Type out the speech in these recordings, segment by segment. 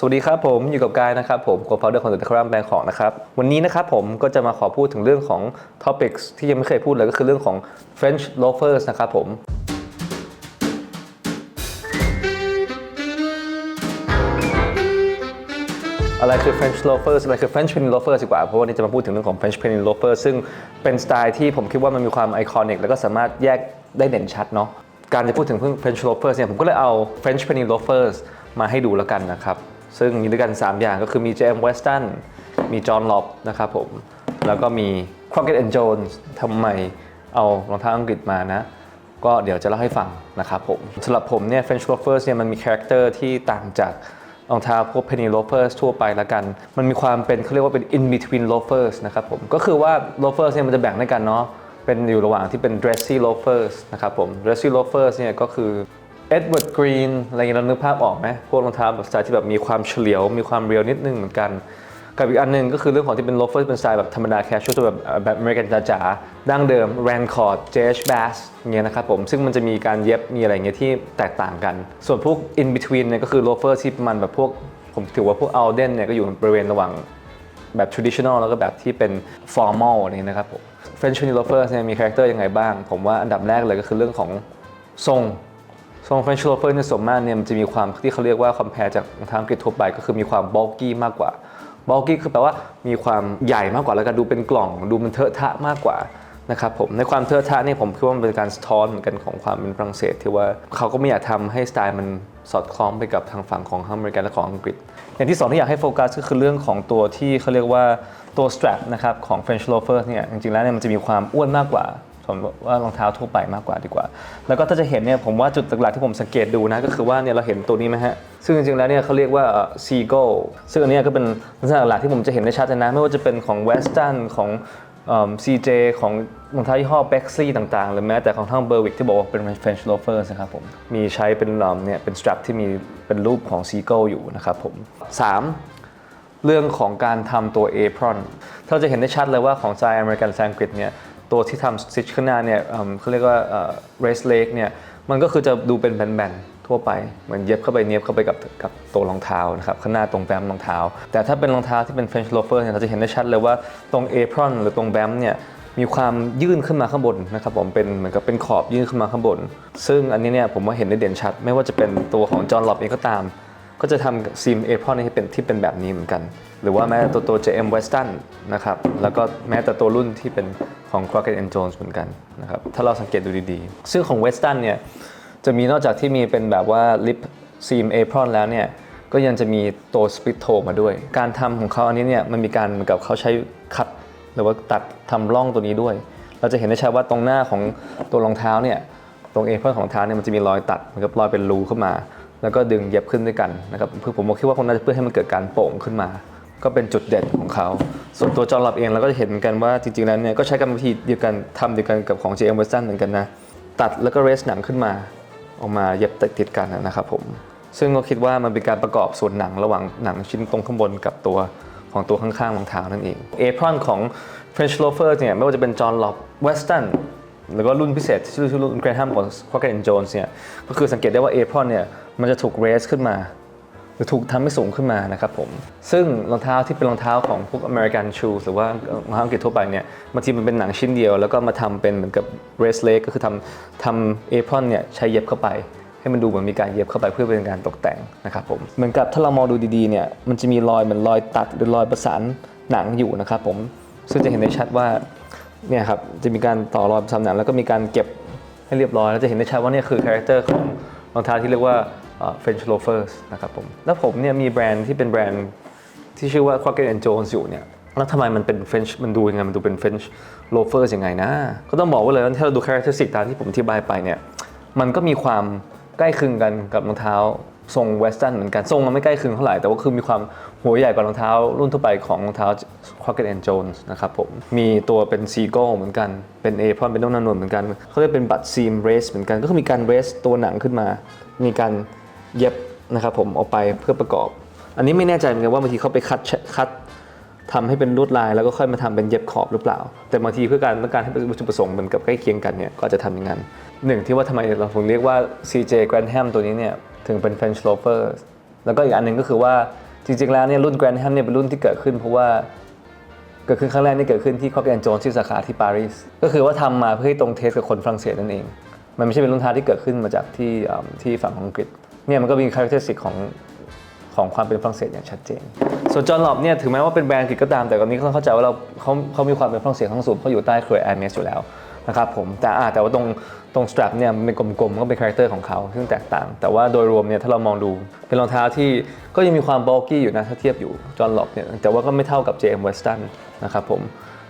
สวัสดีครับผมอยู่กับกายนะครับผม co-founder ของ The Cram Bank ของนะครับวันนี้นะครับผมก็จะมาขอพูดถึงเรื่องของ topics ที่ยังไม่เคยพูดเลยก็คือเรื่องของ French loafers นะครับผมอะไรคือ French loafers อะไรคือ French penny loafers ดีกว่า เพราะว่านี่จะมาพูดถึงเรื่องของ French penny loafers ซึ่งเป็นสไตล์ที่ผมคิดว่ามันมีความไอคอนิกแล้วก็สามารถแยกได้เด่นชัดเนาะการจะพูดถึง French loafers เนี่ยผมก็เลยเอา French penny loafers มาให้ดูแล้วกันนะครับ ซึ่งมีด้วยกัน 3 อย่างก็คือมี JM Weston มี John Lobb นะครับผม แล้วก็มี Crockett and Jones ทำไมเอารองเท้าอังกฤษมานะ ก็เดี๋ยวจะเล่าให้ฟังนะครับผมสำหรับผมเนี่ย French loafers เนี่ยมันมีคาแรคเตอร์ที่ต่างจากรองเท้าพวก penny loafers ทั่วไปละกัน มันมีความเป็นเขาเรียกว่าเป็น in between loafers นะครับผม ก็คือว่า loafers เนี่ยมันจะแบ่งด้วยกันเนาะเป็นอยู่ระหว่างที่เป็น dressy loafers นะครับผม dressy loafers เนี่ยก็คือ Edward Green อะไรเงี้ยเรานึกภาพออกไหมพวกรองเท้าแบบสไตล์ที่แบบมีความเฉลียว มีความเรียวนิดนึงเหมือนกัน กับอีกอันหนึงก็คือเรื่องของที่เป็น loafers เป็นสไตล์แบบธรรมดา casual ตัวแบบแบบอเมริกันจ๋าๆดั้งเดิม Rancourt JH Bass เงี้ยนะครับผมซึ่งมันจะมีการเย็บมีอะไรเงี้ยที่แตกต่างกัน ส่วนพวก in between เนี่ยก็คือ loafers ที่มาณแบบพวกผมถือว่าพวก Alden เนี่ยก็อยู่บริเวณระหว่างแบบ traditional แล้วก็แบบที่เป็น formal นี่นะครับผม French Penny Loafers เนี่ยมีคาแรคเตอร์ยังไงบ้าง ผมว่าอันดับแรกเลยก็คือเรื่องของทรง ทรง French Loafer เนี่ยส่วนมากเนี่ยมันจะมีความที่เขาเรียกว่า compare จากรองอังกฤษทั่วไปก็คือมีความ bulky มากกว่า bulky คือแปลว่ามีความใหญ่มากกว่าแล้วก็ดูเป็นกล่อง ดูมันเทอะทะมากกว่านะครับผมในความเทอะทะนี่ผมคิดว่ามันเป็นการสะท้อนเหมือนกันของความเป็นฝรั่งเศสที่ว่าเขาก็ไม่อยากทำให้สไตล์มันสอดคล้องไปกับทางฝั่งของอเมริกันและของอังกฤษ อย่างที่สองที่อยากให้โฟกัสก็คือเรื่องของตัวที่เขาเรียกว่าตัว strap นะครับของ French loafer เนี่ยจริงๆแล้วเนี่ยมันจะมีความอ้วนมากกว่า ผมว่ารองเท้าทั่วไปมากกว่าดีกว่า แล้วก็ถ้าจะเห็นเนี่ยผมว่าจุดหลักๆที่ผมสังเกตดูนะก็คือว่าเนี่ยเราเห็นตัวนี้ไหมฮะ ซึ่งจริงๆแล้วเนี่ยเขาเรียกว่า seagull ซึ่งอันนี้ก็เป็นลักษณะหลักที่ผมจะเห็นได้ชัดนะไม่ว่าจะเป็นของ Western ของเอิ่ม CJ ของรองเท้ายี่ห้อ Bexley ต่างๆ หรือแม้แต่ของทาง Berwick ที่บอกว่าเป็น French loafers นะครับผม มีใช้เป็นเอิ่มเนี่ยเป็น strap ที่มีเป็นรูปของ seagull อยู่นะครับผมสามเรื่องของการทำตัว apron ถ้าเราจะเห็นได้ชัดเลยว่าของสไตล์อเมริกันสไตล์อังกฤษเนี่ย ตัวที่ทำ stitch ข้างหน้าเนี่ยเขาเรียกว่าเอ่อ race leg เนี่ยมันก็คือจะดูเป็นแบนๆทั่วไปเหมือนเย็บเข้าไปเนียบเข้าไปกับกับตัวรองเท้านะครับข้างหน้าตรงแบมรองเท้า แต่ถ้าเป็นรองเท้าที่เป็น French loafer เนี่ยเราจะเห็นได้ชัดเลยว่าตรง apron หรือตรงแบมเนี่ยมีความยื่นขึ้นมาข้างบนนะครับผมเป็นเหมือนกับเป็นขอบยื่นขึ้นมาข้างบน ซึ่งอันนี้เนี่ยผมว่าเห็นได้เด่นชัด ไม่ว่าจะเป็นตัวของจอห์นล็อบเองก็ตาม ก็จะทำซีมเอพอนให้เป็นที่เป็นแบบนี้เหมือนกัน หรือว่าแม้แต่ตัวตัว JM Weston นะครับ แล้วก็แม้แต่ตัวรุ่นที่เป็นของ Crockett and Jones เหมือนกันนะครับ ถ้าเราสังเกตดูดีๆ ซึ่งของ Weston เนี่ย จะมีนอกจากที่มีเป็นแบบว่า lip seam apron แล้วเนี่ย ก็ยังจะมีตัว split toe มาด้วย การทำของเขาอันนี้เนี่ย มันมีการเหมือนกับเขาใช้คัด หรือว่าตัดทำร่องตัวนี้ด้วย เราจะเห็นได้ชัดว่าตรงหน้าของตัวรองเท้าเนี่ย ตรงเอพอนของรองเท้าเนี่ยมันจะมีรอยตัดเหมือนกับรอยเป็นรูเข้ามา แล้วก็ดึงเย็บขึ้นด้วยกันนะครับเพื่อผมคิดว่าคงน่าจะเพื่อให้มันเกิดการโป่งขึ้นมา ก็เป็นจุดเด่นของเขา ส่วนตัวจอร์ลับเองเราก็จะเห็นเหมือนกันว่าจริงๆแล้วเนี่ยก็ใช้กรรมวิธีเดียวกันทำเดียวกันกับของ JM Weston เหมือนกันนะตัดแล้วก็เรสหนังขึ้นมา ออกมาเย็บติดกันนะครับผมซึ่งก็คิดว่ามันเป็นการประกอบส่วนหนังระหว่างหนังชิ้นตรงข้างบนกับตัวของตัวข้างๆรองเท้านั่นเองเอพรอนของ French loafer เนี่ยไม่ว่าจะเป็นจอห์นล็อบเวสตันแล้วก็รุ่นพิเศษชื่อรุ่น Graham ของ Crockett Jones เนี่ยก็คือสังเกตได้ว่าเอพรอนเนี่ย มันจะถูกเรสขึ้นมา หรือถูกทำให้สูงขึ้นมานะครับผม ซึ่งรองเท้าที่เป็นรองเท้าของพวก American shoes หรือว่ารองเท้าอังกฤษทั่วไปเนี่ยบางทีมันเป็นหนังชิ้นเดียว แล้วก็มาทำเป็นเหมือนกับ race leg ก็คือทำทำ apron เนี่ยใช้เย็บเข้าไปให้มันดูเหมือนมีการเย็บเข้าไปเพื่อเป็นการตกแต่งนะครับผมเหมือนกับถ้าเรามองดูดีๆเนี่ยมันจะมีรอยเหมือนรอยตัดหรือรอยประสานหนังอยู่นะครับผมซึ่งจะเห็นได้ชัดว่าเนี่ยครับจะมีการต่อรอยประสานหนังแล้วก็มีการเก็บให้เรียบร้อยแล้วจะเห็นได้ชัดว่านี่คือคาแรคเตอร์ของรองเท้าที่เรียกว่า เอ่อ French loafers นะครับผม แล้วผมเนี่ยมีแบรนด์ที่เป็นแบรนด์ที่ชื่อว่า Crockett and Jones อยู่เนี่ยแล้วทำไมมันเป็น French มันดูยังไง มันดูเป็น French loafers ยังไงนะ ก็ต้องบอกว่าเลยว่าถ้าเราดู characteristic ตามที่ผมอธิบายไปเนี่ยมันก็มีความใกล้คลึงกันกับรองเท้าทรงเวสตันเหมือนกัน ทรงมันไม่ใกล้คลึงเท่าไหร่ แต่ว่าคือมีความหัวใหญ่กว่ารองเท้า รุ่นทั่วไปของรองเท้า Crockett and Jones นะครับผม มีตัวเป็น Seagull เหมือนกัน เป็น apron เป็นนุ่มนวลเหมือนกัน เขาเรียกเป็นบัต seam race เหมือนกัน ก็คือมีการ race ตัวหนังขึ้นมา มีการ เย็บนะครับผมเอาไปเพื่อประกอบ อันนี้ไม่แน่ใจเหมือนกันว่าบางทีเขาไปคัดคัดทำให้เป็นลวดลายแล้วก็ค่อยมาทำเป็นเย็บขอบหรือเปล่า แต่บางทีเพื่อการต้องการให้เป็นวัตถุประสงค์เหมือนกับใกล้เคียงกันเนี่ยก็จะทำอย่างนั้นหนึ่งที่ว่าทำไมเราถึงเรียกว่า CJ Grantham ตัวนี้เนี่ยถึงเป็น French loafer แล้วก็อีกอันหนึ่งก็คือว่าจริงๆแล้วเนี่ยรุ่น Grand Ham เนี่ยเป็นรุ่นที่เกิดขึ้น เพราะว่าเกิดขึ้นครั้งแรกนี่เกิดขึ้นที่ Cock and Jones ที่สาขาที่ปารีสก็คือว่าทำมาเพื่อให้ตรงเทสกับคนฝรั่งเศสนั่นเอง มันไม่ใช่เป็นรุ่นท้าที่เกิดขึ้นมาจากที่ที่ฝั่งอังกฤษ เนี่ยมันก็มีคุณลักษณะของของความเป็นฝรั่งเศสอย่างชัดเจน ส่วนจอห์นลอบเนี่ยถึงแม้ว่าเป็นแบรนด์อังกฤษก็ตาม แต่ตอนนี้ก็ต้องเข้าใจว่าเราเขาเขามีความเป็นฝรั่งเศสทั้งสูงเขาอยู่ใต้เครือแอร์เมสอยู่แล้วนะครับผมแต่อาแต่ว่าตรงตรงสตรัปเนี่ยมันเป็นกลมๆก็เป็นคาแรคเตอร์ของเขาซึ่งแตกต่าง แต่ว่าโดยรวมเนี่ยถ้าเรามองดูเป็นรองเท้าที่ก็ยังมีความบ u l กี้อยู่นะถ้าเทียบอยู่จอห์นลอบเนี่ยแต่ว่าก็ไม่เท่ากับ JM Weston นะครับผม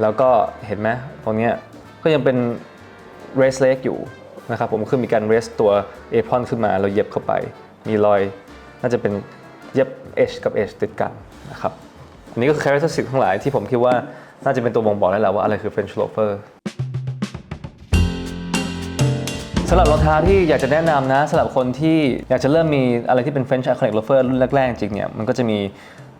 แล้วก็เห็นไหมตรงเนี้ยก็ยังเป็นเรสเล็กอยู่ นะครับผมคือมีการเรสตัวเอพอนขึ้นมาเราเย็บเข้าไป มีรอยน่าจะเป็นเย็บ H กับ H ติดกันนะครับอันนี้ก็คือ characteristic ทั้งหลายที่ผมคิดว่าน่าจะเป็นตัวบ่งบอกได้แล้วว่าอะไรคือ French loafer สำหรับรองเท้าที่อยากจะแนะนำนะสำหรับคนที่อยากจะเริ่มมีอะไรที่เป็น French iconic loafer รุ่นแรกๆจริงเนี่ยมันก็จะมี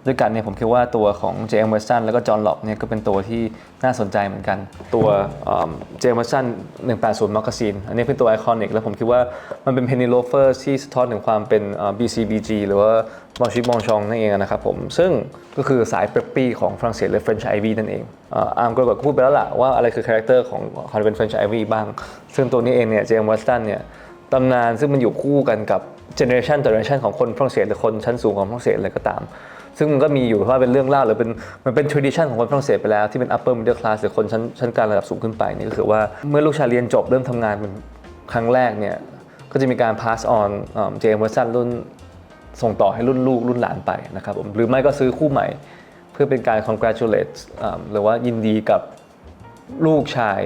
ด้วยกันเนี่ยผมคิดว่าตัวของ JM Weston แล้วก็ John Lobb เนี่ยก็เป็นตัวที่น่าสนใจเหมือนกัน ตัวเอิ่ม JM Weston 180 Moccasin อันนี้เป็นตัวไอคอนิกแล้วผมคิดว่ามันเป็น penny loafer ที่สะท้อนถึงความเป็น BCBG หรือว่าบองชิบองชองนั่นเองนะครับผมซึ่งก็คือสายเปรปปี้ของฝรั่งเศสหรือ French Ivy นั่นเองอ่าอาร์มก็ก็พูดไปแล้วล่ะว่าอะไรคือคาแรคเตอร์ของความเป็น French Ivy บ้าง ซึ่งตัวนี้เองเนี่ย JM Weston เนี่ยตำนานซึ่งมันอยู่คู่กันกับเจเนอเรชันต่อเจเนอเรชันของคนฝรั่งเศสหรือคนชั้นสูงของฝรั่งเศสเลยก็ตาม ซึ่งมันก็มีอยู่ว่าเป็นเรื่องเล่าหรือเป็นมันเป็น tradition ของคนฝรั่งเศสไปแล้วที่เป็น upper middle class หรือคนชั้นชั้นกลางระดับสูงขึ้นไปนี่ก็คือว่าเมื่อลูกชายเรียนจบเริ่มทำงานเป็นครั้งแรกเนี่ยก็จะมีการ pass on อ่า JM Weston รุ่นส่งต่อให้รุ่นลูกรุ่นหลานไปนะครับผมหรือไม่ก็ซื้อคู่ใหม่ เพื่อเป็นการ congratulate หรือว่ายินดีกับลูกชาย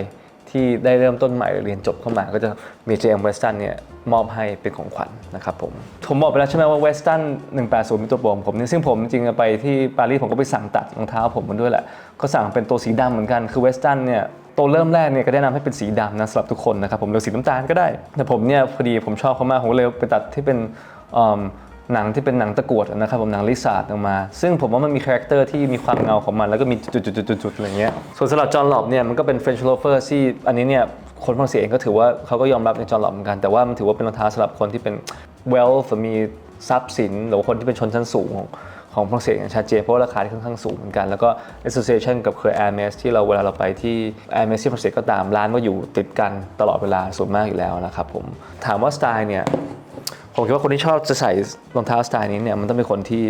ที่ได้เริ่มต้นใหม่เรียนจบเข้ามาก็จะมี JM Weston เนี่ย มอบให้เป็นของขวัญนะครับผม ผมบอกไปแล้วใช่ไหมว่า Weston 180เป็นตัวโปรของผมเนี่ยซึ่งผมจริงๆไปที่ปารีสผมก็ไปสั่งตัดรองเท้าผมมันด้วยแหละ ก็สั่งเป็นตัวสีดำเหมือนกัน คือ Weston เนี่ยตัวเริ่มแรกเนี่ยก็แนะนำให้เป็นสีดำนะสำหรับทุกคนนะครับผมหรือสีน้ำตาลก็ได้ แต่ผมเนี่ยพอดีผมชอบเขามากผมเลยไปตัดที่เป็นหนังที่เป็นหนังตะกรวดนะครับผมหนังลิซาร์ดออกมา ซึ่งผมว่ามันมีคาแรคเตอร์ที่มีความเงาของมัน แล้วก็มีจุดๆๆๆอะไรเงี้ยส่วนสำหรับจอห์นหลอบเนี่ยมันก็เป็น French loafer ที่อันนี้เนี่ย คนฝรั่งเศสเองก็ถือว่าเขาก็ยอมรับในจอห์นหลอเหมือนกัน แต่ว่ามันถือว่าเป็นรองเท้าสำหรับคนที่เป็น wealth มีทรัพย์สิน หรือคนที่เป็นชนชั้นสูงของของฝรั่งเศสอย่างชัดเจนเพราะราคาที่ค่อนข้างสูงเหมือนกัน แล้วก็ association กับเครือ Hermes ที่เราเวลาเราไปที่ Hermes ที่ฝรั่งเศสก็ตามร้านก็อยู่ติดกันตลอดเวลาส่วนมากอยู่แล้วนะครับผมถามว่าสไตล์เนี่ยผมคิดว่าคนที่ชอบจะใส่รองเท้าสไตล์นี้เนี่ยมันต้องเป็นคนที่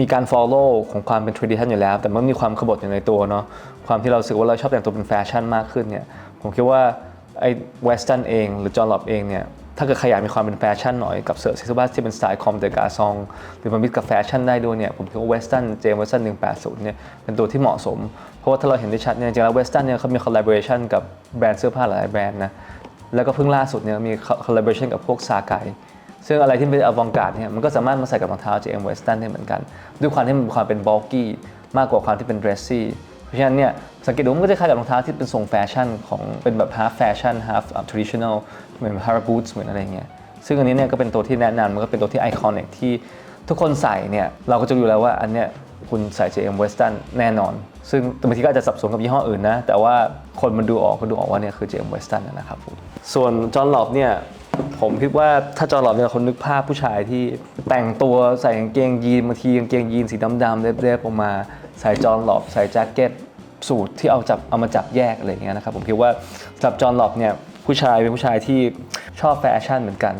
มีการ follow ของความเป็น tradition อยู่แล้ว แต่มันมีความขบถอยู่ในตัวเนาะความที่เราสึกว่าเราชอบแต่งตัวเป็นแฟชั่นมากขึ้นเนี่ยผมคิดว่า ไอ้ western เองหรือจอห์นลอบเองเนี่ยถ้าเกิดขยายมีความเป็นแฟชั่นหน่อยกับเสื้อซิซูบัสที่เป็นสไตล์คอมเดกาซองหรือมันมิกกับแฟชั่นได้ด้วยเนี่ยผมคิดว่า western เจม western 180เนี่ยเป็นตัวที่เหมาะสม เพราะว่าถ้าเราเห็นได้ชัดเนี่ยจริงๆแล้ว western เนี่ยเขามี collaboration กับแบรนด์เสื้อผ้าหลายแบรนด์นะแล้วก็เพิ่งล่าสุดเนี่ยมี collaboration กับพวกซาไกซึ่งอะไรที่เป็นอวังการ์ดเนี่ยมันก็สามารถมาใส่กับรองเท้า JM Weston ได้เหมือนกัน ด้วยความที่มันมีความเป็น bulky มากกว่าความที่เป็น dressy ราะฉะนั้นเนี่ยสังเกตดูมันก็จะคล้ายกับรองเท้าที่เป็นทรงแฟชั่นของเป็นแบบ half fashion half traditional เหมือน hara boots เหมือนอะไรเงี้ยซึ่งอันนี้เนี่ยก็เป็นตัวที่แนะนำมันก็เป็นตัวที่ iconic ที่ทุกคนใส่เนี่ยเราก็จะรู้แล้วว่าอันเนี้ยคุณใส่ JM Weston แน่นอน ซึ่งบางทีก็อาจจะสับสนกับยี่ห้ออื่นนะ แต่ว่าคนมันดูออกก็ดูออกว่าเนี่ยคือ JM Weston นะครับผมส่วนจอห์นหลอบเนี่ยผมคิดว่าถ้าจอร์หลอบเนี่ยคนนึกภาพผู้ชายที่แต่งตัวใส่กางเกงยีนบางทีกางเกงยีนสีดำๆเรียบๆออกมา ใส่จอร์หลอบใส่แจ็คเก็ตสูทที่เอาจับเอามาจับแยกอะไรอย่างเงี้ยนะครับผมคิดว่าสำหรับจอร์หลอบเนี่ยผู้ชายเป็นผู้ชายที่ชอบแฟชั่นเหมือนกัน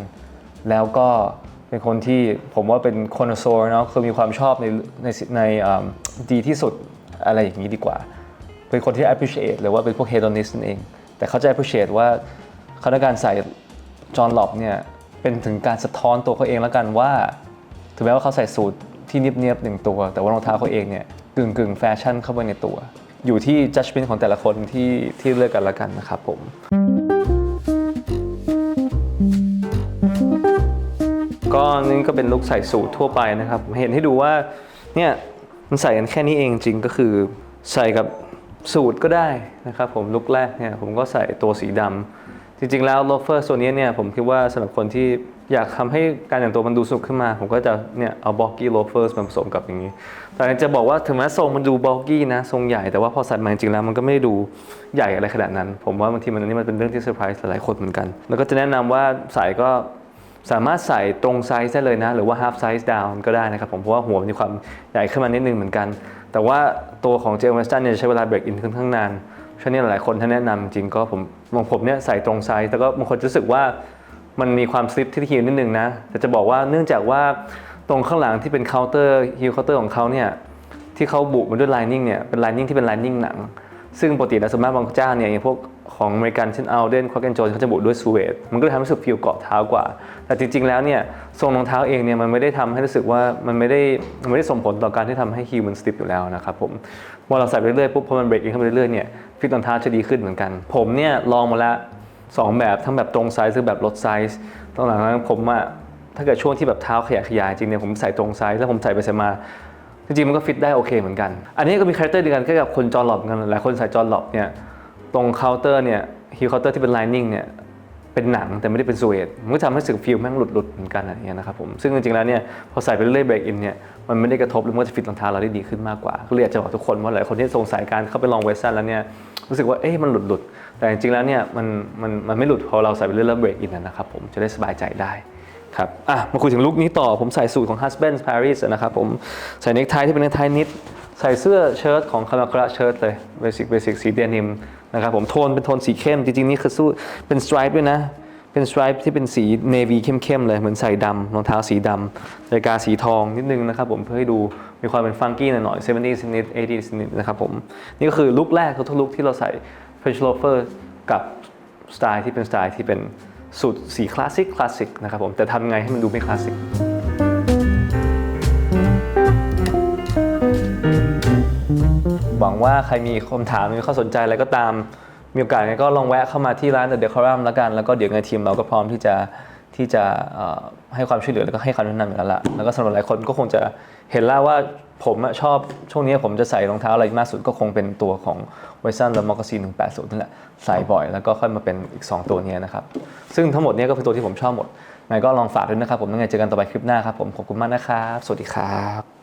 แล้วก็เป็นคนที่ผมว่าเป็นคอนโซลเนาะคือมีความชอบในในในดีที่สุดอะไรอย่างนี้ดีกว่า เป็นคนที่ appreciate หรือว่าเป็นพวก hedonist นั่นเอง แต่เขาจะ appreciate ว่าเขาต้องการใส่จอห์นหลอบเนี่ยเป็นถึงการสะท้อนตัวเขาเองแล้วกันว่า ถึงแม้ว่าเขาใส่สูทที่เนียบๆหนึ่งตัว แต่ว่ารองเท้าเขาเองเนี่ย กึ่งกึ่งแฟชั่นเข้าไปในตัว อยู่ที่ judgment ของแต่ละคนที่ที่เลือกกันล้วกันนะครับผมก็นี่ก็เป็นลุคใส่สูททั่วไปนะครับ เห็นให้ดูว่าเนี่ยมันใส่กันแค่นี้เองจริงก็คือใส่กับสูทก็ได้นะครับผมลุคแรกเนี่ยผมก็ใส่ตัวสีดำจริงๆแล้วโลเฟอร์โซนี้เนี่ยผมคิดว่าสำหรับคนที่ อยากทำให้การแต่งตัวมันดูสุกขึ้นมา ผมก็จะเนี่ยเอาบ็อกกี้โลเฟอร์มาผสมกับอย่างนี้ แต่จะบอกว่าถึงแม้ทรงมันดูบ็อกกี้นะทรงใหญ่แต่ว่าพอใส่มาจริงๆแล้วมันก็ไม่ได้ดูใหญ่อะไรขนาดนั้น ผมว่าบางทีมันอันนี้มันเป็นเรื่องที่เซอร์ไพรส์หลายคนเหมือนกัน แล้วก็จะแนะนำว่าใส่ก็สามารถใส่ตรงไซส์ได้เลยนะ หรือว่า half size down ก็ได้นะครับ ผมเพราะว่าหัวมันมีความใหญ่ขึ้นมานิดนึงเหมือนกัน แต่ว่าตัวของ j จ Weston เนี่ยใช้เวลา break in ค่อนข้างนานฉะนั้นหลายคนถ้าแนะนำจริงก็ผมบางผมเนี่ยใส่ตรงไซส์แต่ก็บางคนรู้สึกว่า มันมีความสลิปที่ฮิวนิดนึงนะ แต่จะบอกว่าเนื่องจากว่าตรงข้างหลังที่เป็นเคาน์เตอร์ฮิวเคาน์เตอร์ของเขาเนี่ยที่เขาบุมาด้วย lining เนี่ยเป็น lining ที่เป็น lining หนัง ซึ่งปกติแล้วสวนมากบางเจ้าเนี่ยอย่างพวกของอเมริกันเช่นเอาเดนควักแอนโจนเขาจะบุด้วยสเวดมันก็เลยทำให้รู้สึกฟีลเกาะเท้ากว่า แต่จริง ๆ แล้วเนี่ยทรงรองเท้าเองเนี่ยมันไม่ได้ทำให้รู้สึกว่ามันไม่ได้มันไม่ได้ส่งผลต่อการที่ทำให้ฮิวมันสติปอยู่แล้วนะครับผมพอเราใส่ไปเรื่อยๆปุ๊บพอมันเบรกเองเข้าไปเรื่อยๆเนี่ยฟิตรองเท้าจะดีขึ้นเหมือนกัน ผมเนี่ยลองมาแล้ว สองแบบทั้งแบบตรงไซส์หรือแบบลดไซส์ตอนหลังนั้นผมอะถ้าเกิดช่วงที่แบบเท้าขยายขยายจริงเนี่ยผมใส่ตรงไซส์แล้วผมใส่ไปใส่มา จริงๆมันก็ฟิตได้โอเคเหมือนกัน อันนี้ก็มีคาแรคเตอร์เดียวกันก็กับคนจอหลอบเหมือนกันหลายคนใส่จอหลอบเนี่ยตรงเคาน์เตอร์เนี่ยฮิวเคาน์เตอร์ที่เป็นไลนิ่งเนี่ยเป็นหนังแต่ไม่ได้เป็นสเวดมันก็ทำให้รู้สึกฟิลแม่งหลุดๆเหมือนกันอะไรเงี้ยนะครับผมซึ่งจริงๆแล้วเนี่ยพอใส่ไปเรื่อยๆเบรกอินเนี่ยมันไม่ได้กระทบหรือมันก็จะฟิตรองเท้าเราได้ดีขึ้นมากกว่าก็เลยอยากจะบอกทุกคนว่าหลายคนที่สงสัยการเข้าไปลองเวสซันแล้วเนี่ยรู้สึกว่าเอ๊ะมันหลุดๆ แต่จริงๆแล้วเนี่ยมันมันมันไม่หลุดพอเราใส่ไปเรื่อยๆเบรกอินนะครับผมจะได้สบายใจได้ครับอะมาคุยถึงลุคนี้ต่อผมใส่สูทของ Husband Paris นะครับผมใส่เนคไทที่เป็นเนคไทนิด ใส่เสื้อเชิ้ตของคาราคาเชิ้ตเลยเบสิกเบสิกสีเดนิมนะครับผมโทนเป็นโทนสีเข้ม จริงๆ นี่คือสู้เป็นสไตร์ด้วยนะ เป็นสไตร์ที่เป็นสีเนวีเข้มๆเลย เหมือนใส่ดำรองเท้าสีดำนาฬิกาสีทองนิดนึงนะครับผมเพื่อให้ดูมีความเป็นฟังกี้หน่อยๆ 70s นิด80นิดนะครับผมนี่ก็คือลุคแรกทุกๆลุคที่เราใส่ French loafer กับสไตล์ที่เป็นสไตล์ที่เป็นสูตรสีคลาสสิกคลาสสิกนะครับผมแต่ทำไงให้มันดูไม่คลาสสิกหวังว่าใครมีคำถามมีข้อสนใจอะไรก็ตาม มีโอกาสก็ลองแวะเข้ามาที่ร้าน The Decorum แล้วกัน แล้วก็เดี๋ยวในทีมเราก็พร้อมที่จะที่จะ ให้ความช่วยเหลือแล้วก็ให้คำแนะนำอยู่แล้วละแล้วก็สำหรับหลายคนก็คงจะเห็นแล้วว่าผมอะชอบช่วงนี้ผมจะใส่รองเท้าอะไรมากสุดก็คงเป็นตัวของ w e s t e r n และ Moccasin 180นั่นแหละใส่บ่อยแล้วก็ค่อยมาเป็นอีก 2 ตัวนี้นะครับ ซึ่งทั้งหมดเนี้ก็เป็นตัวที่ผมชอบหมดไงก็ลองฝากด้วยนะครับผมยังไงเจอกันต่อไปคลิปหน้าครับผมขอบคุณมากนะครับ สวัสดีครับ